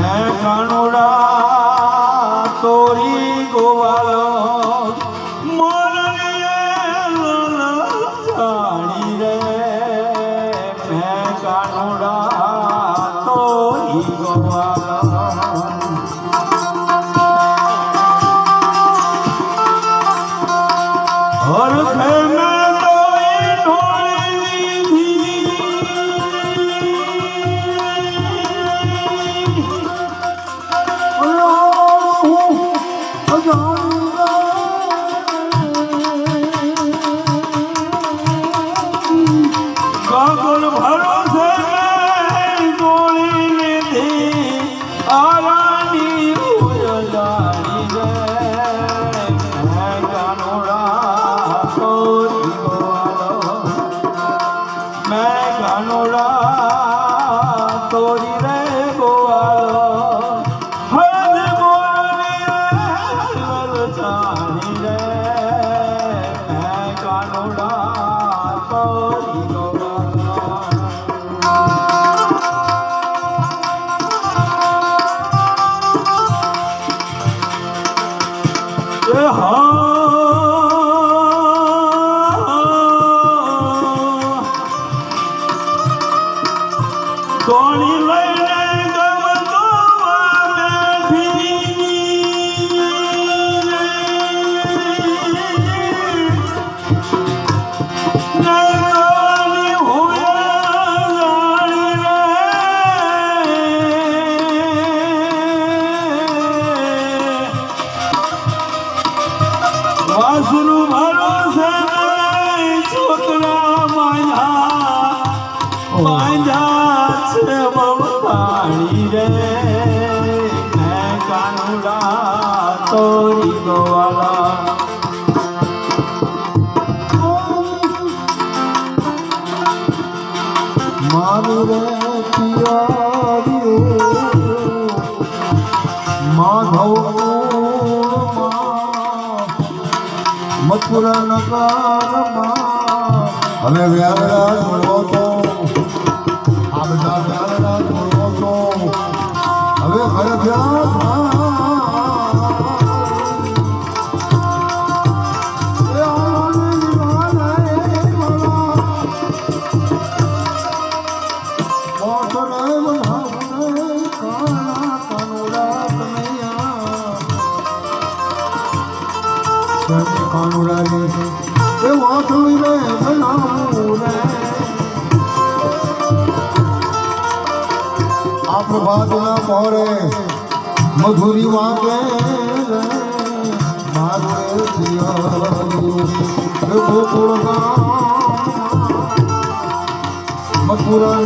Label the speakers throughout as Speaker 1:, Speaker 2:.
Speaker 1: હે કાનુડા તોરી મોરલીએ જાણી રે. હે કાનુડા તોરી ગોવાલો હર મેં કાનુડા તોરી વાસરું ભરોસે છોકરા માયા છે બહુ રે મેં કાનુડા
Speaker 2: માધવ મથુરા નગરમાં અને વ્યાવરા આ બધા વ્યાવરા મળવો તો હવે ગયા કાનુડાની એ વાસળી રે બનાવું રે પ્રભાતના મોરે મધુરી વાગે મારે ગોકુળ મથુરા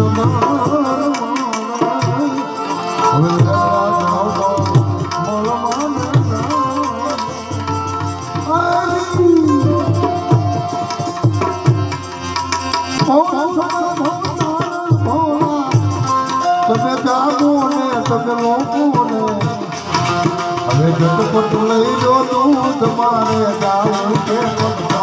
Speaker 2: હવે તમે જાગો ને તમે લોકો ને હવે ઝટપટ લઈ લો તું તમારે ગાવું છે